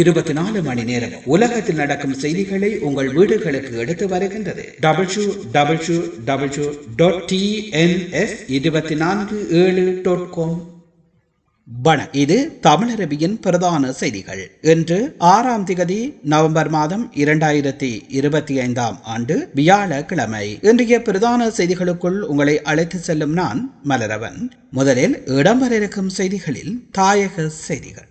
இருபத்தி நாலு மணி நேரம் உலகத்தில் நடக்கும் செய்திகளை உங்கள் வீடுகளுக்கு எடுத்து வருகின்றது. W W W dot T N S இருபத்தி நான்கு ஏழு டாட் காம் வண இது தமிழரபியின் பிரதான செய்திகள். இன்று ஆறாம் திகதி நவம்பர் மாதம் இரண்டாயிரத்தி இருபத்தி ஐந்தாம் ஆண்டு வியாழக்கிழமை. இன்றைய பிரதான செய்திகளுக்குள் உங்களை அழைத்து செல்லும் நான் மலரவன். முதலில் இடம்பெற இருக்கும் செய்திகளில் தாயக செய்திகள்.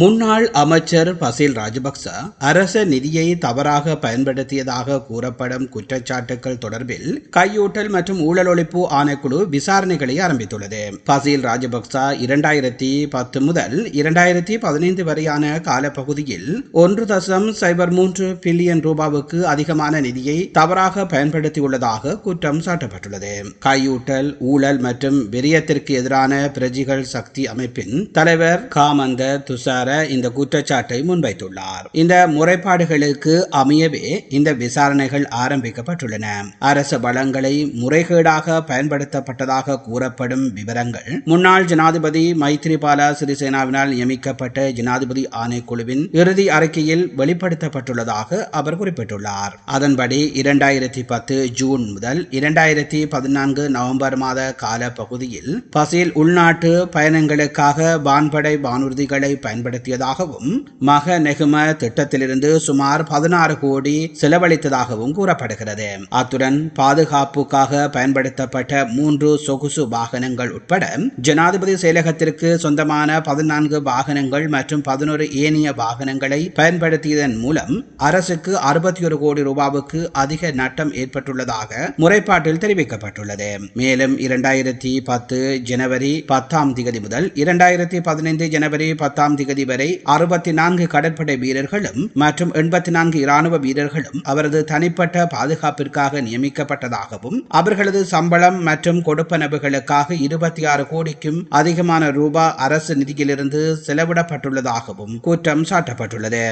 முன்னாள் அமைச்சர் பசில் ராஜபக்ச அரச நிதியை தவறாக பயன்படுத்தியதாக கூறப்படும் குற்றச்சாட்டுகள் தொடர்பில் கையூட்டல் மற்றும் ஊழல் ஒழிப்பு ஆணைக்குழு விசாரணைகளை ஆரம்பித்துள்ளது. பசில் ராஜபக்ச இரண்டாயிரத்தி பத்து முதல் இரண்டாயிரத்தி பதினைந்து வரையான காலப்பகுதியில் ஒன்று தசம் சைபர் மூன்று பில்லியன் ரூபாவுக்கு அதிகமான நிதியை தவறாக பயன்படுத்தியுள்ளதாக குற்றம் சாட்டப்பட்டுள்ளது. கையூட்டல் ஊழல் மற்றும் விரியத்திற்கு எதிரான பிரஜிகள் சக்தி அமைப்பின் தலைவர் காமந்த துஷார் இந்த குற்றச்சாட்டை முன்வைத்துள்ளார். இந்த முறைப்பாடுகளுக்கு அமையவே இந்த விசாரணைகள் ஆரம்பிக்கப்பட்டுள்ளன. அரச வளங்களை முறைகேடாக பயன்படுத்தப்பட்டதாக கூறப்படும் விவரங்கள் முன்னாள் ஜனாதிபதி மைத்ரிபால சிறிசேனாவினால் நியமிக்கப்பட்ட ஜனாதிபதி ஆணைக்குழுவின் இறுதி அறிக்கையில் வெளிப்படுத்தப்பட்டுள்ளதாக அவர் குறிப்பிட்டுள்ளார். அதன்படி இரண்டாயிரத்தி பத்து ஜூன் முதல் இரண்டாயிரத்தி பதினான்கு நவம்பர் மாத கால பகுதியில் பசில் உள்நாட்டு பயணங்களுக்காக வான்படை வானூர்திகளை பயன்படுத்தியதாகவும் மக நெகும திட்டத்திலிருந்து சுமார் பதினாறு கோடி செலவழித்ததாகவும் கூறப்படுகிறது. அத்துடன் பாதுகாப்புக்காக பயன்படுத்தப்பட்ட மூன்று சொகுசு வாகனங்கள் உட்பட ஜனாதிபதி செயலகத்திற்கு சொந்தமான பதினான்கு வாகனங்கள் மற்றும் பதினோரு ஏனைய வாகனங்களை பயன்படுத்தியதன் மூலம் அரசுக்கு அறுபத்தி ஒரு கோடி ரூபாவுக்கு அதிக நட்டம் ஏற்பட்டுள்ளதாக முறைப்பாட்டில் தெரிவிக்கப்பட்டுள்ளது. மேலும் இரண்டாயிரத்தி பத்து ஜனவரி பத்தாம் திகதி முதல் இரண்டாயிரத்தி பதினைந்து ஜனவரி பத்தாம் திகதி வரை அறுபத்தி நான்கு கடற்படை வீரர்களும் மற்றும் எண்பத்தி நான்கு இராணுவ வீரர்களும் அவரது தனிப்பட்ட பாதுகாப்பிற்காக நியமிக்கப்பட்டதாகவும் அவர்களது சம்பளம் மற்றும் கொடுப்பனவுகளுக்காக இருபத்தி ஆறு கோடிக்கும் அதிகமான ரூபாய் அரசு நிதியிலிருந்து செலவிடப்பட்டுள்ளதாகவும் குற்றம் சாட்டப்பட்டுள்ளது.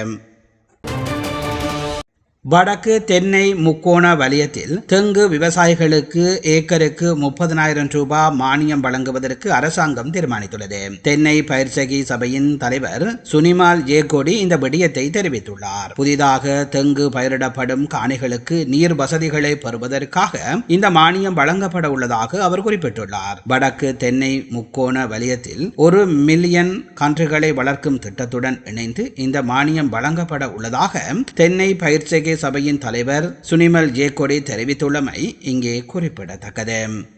வடக்கு தென்னை முக்கோண வலயத்தில் தெங்கு விவசாயிகளுக்கு ஏக்கருக்கு முப்பதனாயிரம் ரூபாய் மானியம் வழங்குவதற்கு அரசாங்கம் தீர்மானித்துள்ளது. தென்னை பயிற்சகி சபையின் தலைவர் சுனிமால் ஜேகோடி இந்த விடயத்தை தெரிவித்துள்ளார். புதிதாக தெங்கு பயிரிடப்படும் காணிகளுக்கு நீர் வசதிகளை பெறுவதற்காக இந்த மானியம் வழங்கப்பட உள்ளதாக அவர் குறிப்பிட்டுள்ளார். வடக்கு தென்னை முக்கோண வலயத்தில் ஒரு மில்லியன் கன்றுகளை வளர்க்கும் திட்டத்துடன் இணைந்து இந்த மானியம் வழங்கப்பட உள்ளதாக தென்னை பயிற்சகி சபையின் தலைவர் சுனிமல் ஜேகோடி தெரிவித்துள்ளமை இங்கே குறிப்பிடத்தக்கது.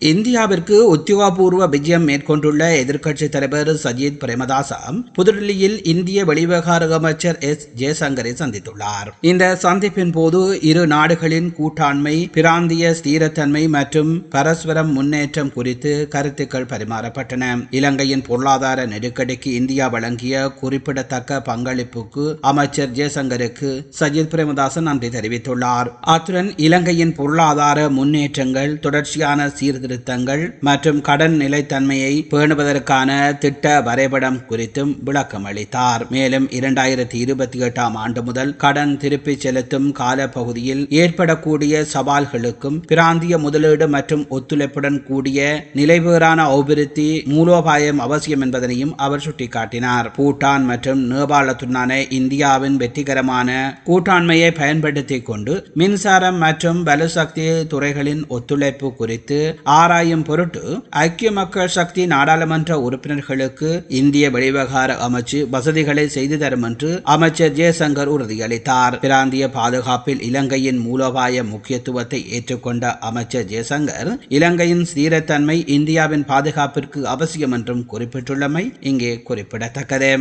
இந்தியாவிற்கு உத்தியோகபூர்வ விஜயம் மேற்கொண்டுள்ள எதிர்க்கட்சித் தலைவர் சஜித் பிரேமதாசா புதுடில்லியில் இந்திய வெளிவிவகார அமைச்சர் எஸ். ஜெயசங்கரை சந்தித்துள்ளார். இந்த சந்திப்பின் போது இரு நாடுகளின் கூட்டாண்மை பிராந்திய ஸ்திரத்தன்மை மற்றும் பரஸ்பரம் முன்னேற்றம் குறித்து கருத்துக்கள் பரிமாறப்பட்டன. இலங்கையின் பொருளாதார நெருக்கடிக்கு இந்தியா வழங்கிய குறிப்பிடத்தக்க பங்களிப்புக்கு அமைச்சர் ஜெயசங்கருக்கு சஜித் பிரேமதாசன் நன்றி தெரிவித்துள்ளார். அத்துடன் இலங்கையின் பொருளாதார முன்னேற்றங்கள் தொடர்ச்சியான சீர்திருத்த சீர்திருத்தங்கள் மற்றும் கடன் நிலைத்தன்மையை பேணுவதற்கான திட்ட வரைபடம் குறித்தும் விளக்கம் அளித்தார். மேலும் இரண்டாயிரத்தி இருபத்தி எட்டாம் ஆண்டு முதல் கடன் திருப்பிச் செலுத்தும் காலப்பகுதியில் ஏற்படக்கூடிய சவால்களுக்கும் பிராந்திய முதலீடு மற்றும் ஒத்துழைப்புடன் கூடிய நிலைபேறான அபிவிருத்தி மூலோபாயம் அவசியம் என்பதனையும் அவர் சுட்டிக்காட்டினார். பூட்டான் மற்றும் நேபாளத்துடனான இந்தியாவின் வெற்றிகரமான கூட்டாண்மையை பயன்படுத்திக் கொண்டு மின்சாரம் மற்றும் வலுசக்தி துறைகளின் ஒத்துழைப்பு குறித்து ஆராயும் பொருட்டு ஐக்கிய மக்கள் சக்தி நாடாளுமன்ற உறுப்பினர்களுக்கு இந்திய வெளிவகார அமைச்சு வசதிகளை செய்து தரும் என்று அமைச்சர் ஜெயசங்கர் உறுதியளித்தார். பிராந்திய பாதுகாப்பில் இலங்கையின் மூலோபாய முக்கியத்துவத்தை ஏற்றுக்கொண்ட அமைச்சர் ஜெயசங்கர் இலங்கையின் ஸ்திரத்தன்மை இந்தியாவின் பாதுகாப்பிற்கு அவசியம் என்றும் குறிப்பிட்டுள்ளமை இங்கே குறிப்பிடத்தக்கது.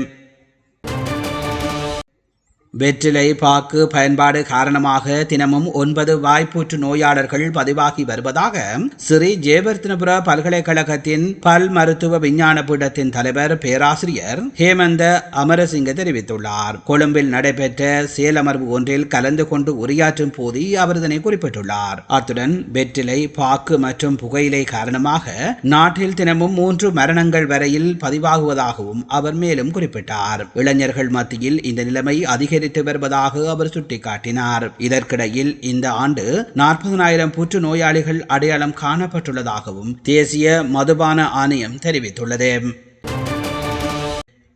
வெற்றிலை பாக்கு பயன்பாடு காரணமாக தினமும் ஒன்பது வாய்ப்பூற்று நோயாளர்கள் பதிவாகி வருவதாக ஸ்ரீ ஜெயவர்த்தனபுர பல்கலைக்கழகத்தின் பல் மருத்துவ விஞ்ஞான பீடத்தின் தலைவர் பேராசிரியர் ஹேமந்த அமரசிங்க தெரிவித்துள்ளார். கொழும்பில் நடைபெற்ற செயலமர்வு ஒன்றில் கலந்து கொண்டு உரையாற்றும் போது அவர் இதனை குறிப்பிட்டுள்ளார். அத்துடன் வெற்றிலை பாக்கு மற்றும் புகையிலை காரணமாக நாட்டில் தினமும் மூன்று மரணங்கள் வரையில் பதிவாகுவதாகவும் அவர் மேலும் குறிப்பிட்டார். இளைஞர்கள் மத்தியில் இந்த நிலைமை அதிக அதிகரித்து வருவதாக அவர் சுட்டிக்காட்டினார். இதற்கிடையில் இந்த ஆண்டு நாற்பதனாயிரம் புற்று நோயாளிகள் அடையாளம் காணப்பட்டுள்ளதாகவும் தேசிய மதுபான ஆணையம் தெரிவித்துள்ளது.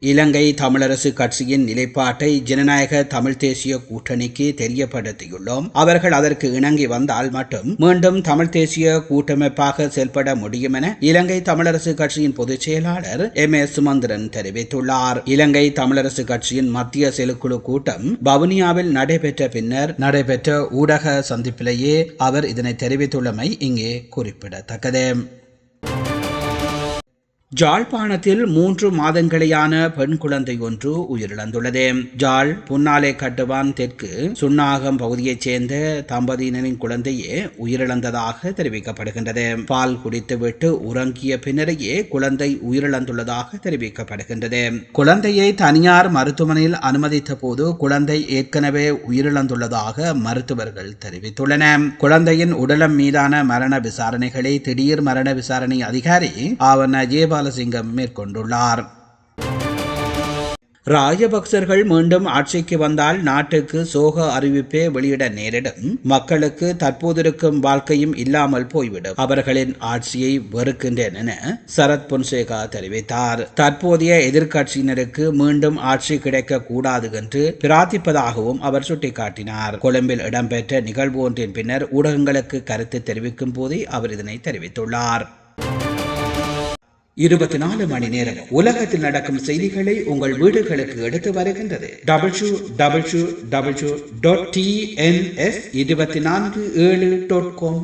இலங்கை தமிழரசு கட்சியின் நிலைப்பாட்டை ஜனநாயக தமிழ் தேசிய கூட்டணிக்கு தெரியப்படுத்தியுள்ளோம். அவர்கள் அதற்கு இணங்கி வந்தால் மட்டும் மீண்டும் தமிழ் தேசிய கூட்டமைப்பாக செயல்பட முடியும் என இலங்கை தமிழரசு கட்சியின் பொதுச் செயலாளர் எம். ஏ சுமந்திரன் தெரிவித்துள்ளார். இலங்கை தமிழரசு கட்சியின் மத்திய செயற்குழு கூட்டம் வவுனியாவில் நடைபெற்ற பின்னர் நடைபெற்ற ஊடக சந்திப்பிலேயே அவர் இதனை தெரிவித்துள்ளமை இங்கே குறிப்பிடத்தக்கது. ஜாழ்ப்பாணத்தில் மூன்று மாதங்களேயான பெண் குழந்தை ஒன்று உயிரிழந்துள்ளது. ஜாழ் புன்னாலை கட்டுவான் தெற்கு சுன்னாகம் பகுதியைச் சேர்ந்த தம்பதியினரின் குழந்தையே உயிரிழந்ததாக தெரிவிக்கப்படுகின்றது. பால் குடித்துவிட்டு உறங்கிய பின்னரையே குழந்தை உயிரிழந்துள்ளதாக தெரிவிக்கப்படுகின்றது. குழந்தையை தனியார் மருத்துவமனையில் அனுமதித்த போது குழந்தை ஏற்கனவே உயிரிழந்துள்ளதாக மருத்துவர்கள் தெரிவித்துள்ளனர். குழந்தையின் உடலம் மீதான மரண விசாரணைகளை திடீர் மரண விசாரணை அதிகாரி ஆவண ஜெயபால் பாலசிங்கம் மேற்கொண்டுள்ளார். ராஜபக்சர்கள் மீண்டும் ஆட்சிக்கு வந்தால் நாட்டுக்கு சோக அறிவிப்பே வெளியிட நேரிடும். மக்களுக்கு தற்போதிருக்கும் வாழ்க்கையும் இல்லாமல் போய்விடும். அவர்களின் ஆட்சியை வெறுக்கின்றேன் என சரத் பொன்சேகா தெரிவித்தார். தற்போதைய எதிர்கட்சியினருக்கு மீண்டும் ஆட்சி கிடைக்க கூடாது என்று பிரார்த்திப்பதாகவும் அவர் சுட்டிக்காட்டினார். கொழும்பில் இடம்பெற்ற நிகழ்வு ஒன்றின் பின்னர் ஊடகங்களுக்கு கருத்து தெரிவிக்கும் போதே அவர் இதனை தெரிவித்துள்ளார். இருபத்தி நாலு மணி நேரம் உலகத்தில் நடக்கும் செய்திகளை உங்கள் வீடுகளுக்கு எடுத்து வருகின்றது. W W W dot T N S இருபத்தி நான்கு ஏழு டாட் காம்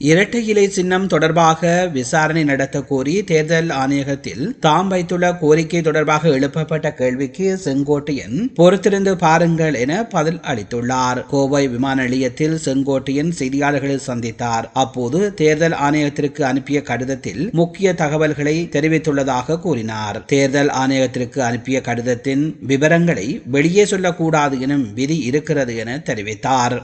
இரட்டை இலை சின்னம் தொடர்பாக விசாரணை நடத்த கோரி தேர்தல் ஆணையகத்தில் தாம் வைத்துள்ள கோரிக்கை தொடர்பாக எழுப்பப்பட்ட கேள்விக்கு செங்கோட்டையன் பொறுத்திருந்து பாருங்கள் என பதில் அளித்துள்ளார். கோவை விமான நிலையத்தில் செங்கோட்டையன் செய்தியாளர்களை சந்தித்தார். அப்போது தேர்தல் ஆணையத்திற்கு அனுப்பிய கடிதத்தில் முக்கிய தகவல்களை தெரிவித்துள்ளதாக கூறினார். தேர்தல் ஆணையத்திற்கு அனுப்பிய கடிதத்தின் விவரங்களை வெளியே சொல்லக்கூடாது எனும் விதி இருக்கிறது என தெரிவித்தார்.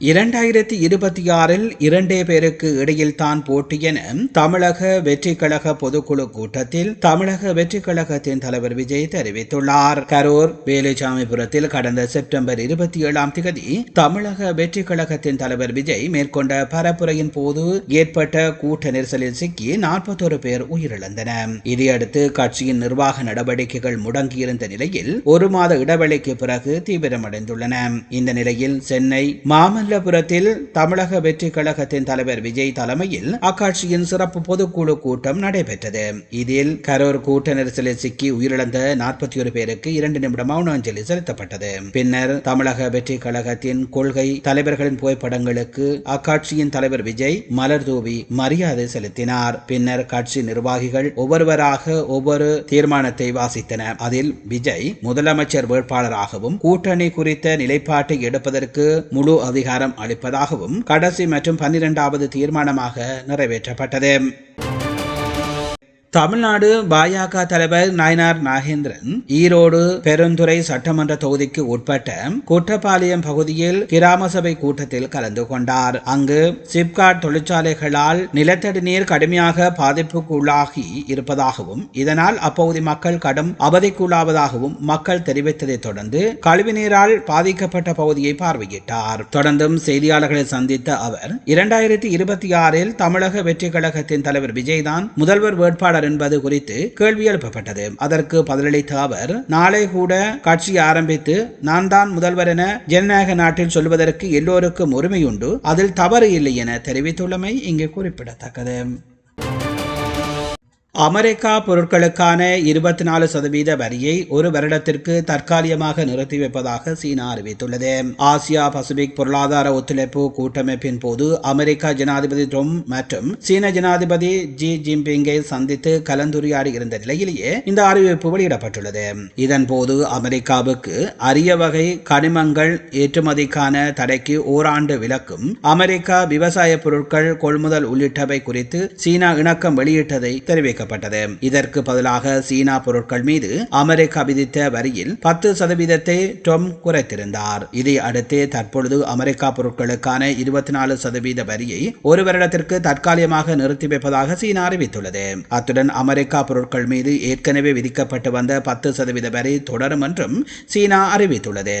இரண்டாயிரத்தி இருபத்தி ஆறில் இரண்டே பேருக்கு இடையில் தான் போட்டி என தமிழக வெற்றிக்கழக கழக பொதுக்குழு கூட்டத்தில் தமிழக வெற்றிக்கழகத்தின் தலைவர் விஜய் தெரிவித்துள்ளார். கரூர் வேலுசாமிபுரத்தில் கடந்த செப்டம்பர் இருபத்தி ஏழாம் தேதி தமிழக வெற்றி கழகத்தின் தலைவர் விஜய் மேற்கொண்ட பரப்புரையின் போது ஏற்பட்ட கூட்ட நெரிசலில் சிக்கி நாற்பத்தோரு பேர் உயிரிழந்தனர். இதையடுத்து கட்சியின் நிர்வாக நடவடிக்கைகள் முடங்கியிருந்த நிலையில் ஒரு மாத இடைவெளிக்கு பிறகு தீவிரமடைந்துள்ளன இந்த நிலையில் சென்னை மாமல்ல மாமல்லபுரத்தில் தமிழக வெற்றி கழகத்தின் தலைவர் விஜய் தலைமையில் அக்கட்சியின் சிறப்பு பொதுக்குழு கூட்டம் நடைபெற்றது. இதில் கரூர் கூட்ட நெரிசலில் சிக்கி உயிரிழந்த நாற்பத்தி ஒரு பேருக்கு இரண்டு நிமிடம் மௌன அஞ்சலி செலுத்தப்பட்டது. பின்னர் தமிழக வெற்றி கழகத்தின் கொள்கை தலைவர்களின் புகைப்படங்களுக்கு அக்கட்சியின் தலைவர் விஜய் மலர் தூவி மரியாதை செலுத்தினார். பின்னர் கட்சி நிர்வாகிகள் ஒவ்வொருவராக ஒவ்வொரு தீர்மானத்தை வாசித்தனர். அதில் விஜய் முதலமைச்சர் வேட்பாளராகவும் கூட்டணி குறித்த நிலைப்பாட்டை எடுப்பதற்கு முழு அதிகாரம் அங்கீகாரம் அளிப்பதாகவும் கடைசி மற்றும் பன்னிரெண்டாவது தீர்மானமாக நிறைவேற்றப்பட்டது. தமிழ்நாடு பாஜக தலைவர் நயனார் நாகேந்திரன் ஈரோடு பெருந்துறை சட்டமன்ற தொகுதிக்கு உட்பட்ட குற்றப்பாளையம் பகுதியில் கிராம சபை கூட்டத்தில் கலந்து கொண்டார். அங்கு சிப்காட் தொழிற்சாலைகளால் நிலத்தடி நீர் கடுமையாக பாதிப்புக்கு உள்ளாகி இருப்பதாகவும் இதனால் அப்பகுதி மக்கள் கடும் அவதிக்குள்ளாவதாகவும் மக்கள் தெரிவித்ததைத் தொடர்ந்து கழிவுநீரால் பாதிக்கப்பட்ட பகுதியை பார்வையிட்டார். தொடர்ந்தும் செய்தியாளர்களை சந்தித்த அவர் இரண்டாயிரத்தி இருபத்தி ஆறில் தமிழக வெற்றி கழகத்தின் தலைவர் விஜய்தான் முதல்வர் வேட்பாளர் வருகிறார் என்பது குறித்து கேள்வி எழுப்பப்பட்டது. அதற்கு பதிலளித்த அவர் நாளை கூட கட்சி ஆரம்பித்து நான் தான் முதல்வர் என ஜனநாயக நாட்டில் சொல்வதற்கு எல்லோருக்கும் உரிமையுண்டு. அதில் தவறு இல்லை என தெரிவித்துள்ளமை இங்கு குறிப்பிடத்தக்கது. அமெரிக்கா பொருட்களுக்கான இருபத்தி நாலு சதவீத வரியை ஒரு வருடத்திற்கு தற்காலிகமாக நிறுத்தி வைப்பதாக சீனா அறிவித்துள்ளது. ஆசியா பசிபிக் பொருளாதார ஒத்துழைப்பு கூட்டமைப்பின் போது அமெரிக்கா ஜனாதிபதி ட்ரம்ப் மற்றும் சீன ஜனாதிபதி ஜி ஜின்பிங்கை சந்தித்து கலந்துரையாடி இருந்த நிலையிலேயே இந்த அறிவிப்பு வெளியிடப்பட்டுள்ளது. இதன் போது அமெரிக்காவுக்கு அரிய வகை கனிமங்கள் ஏற்றுமதிக்கான தடைக்கு ஓராண்டு விலக்கும் அமெரிக்கா விவசாய பொருட்கள் கொள்முதல் உள்ளிட்டவை குறித்து சீனா இணக்கம் வெளியிட்டதை தெரிவிக்கப்பட்டது இதற்கு பதிலாக சீனா பொருட்கள் மீது அமெரிக்கா விதித்த வரியில் பத்து சதவீதத்தை டொம் குறைத்திருந்தார். இதை அடுத்து தற்பொழுது அமெரிக்கா பொருட்களுக்கான இருபத்தி நாலு சதவீத வரியை ஒரு வருடத்திற்கு தற்காலிகமாக நிறுத்தி வைப்பதாக சீனா அறிவித்துள்ளது. அத்துடன் அமெரிக்கா பொருட்கள் மீது ஏற்கனவே விதிக்கப்பட்டு வந்த பத்து சதவீத வரி தொடரும் என்றும் சீனா அறிவித்துள்ளது.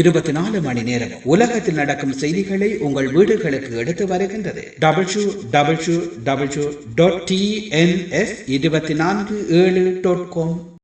இருபத்தி நாலு மணி நேரம் உலகத்தில் நடக்கும் செய்திகளை உங்கள் வீடுகளுக்கு எடுத்து வருகின்றது. W W W dot T N S இருபத்தி நான்கு ஏழு டாட் காம்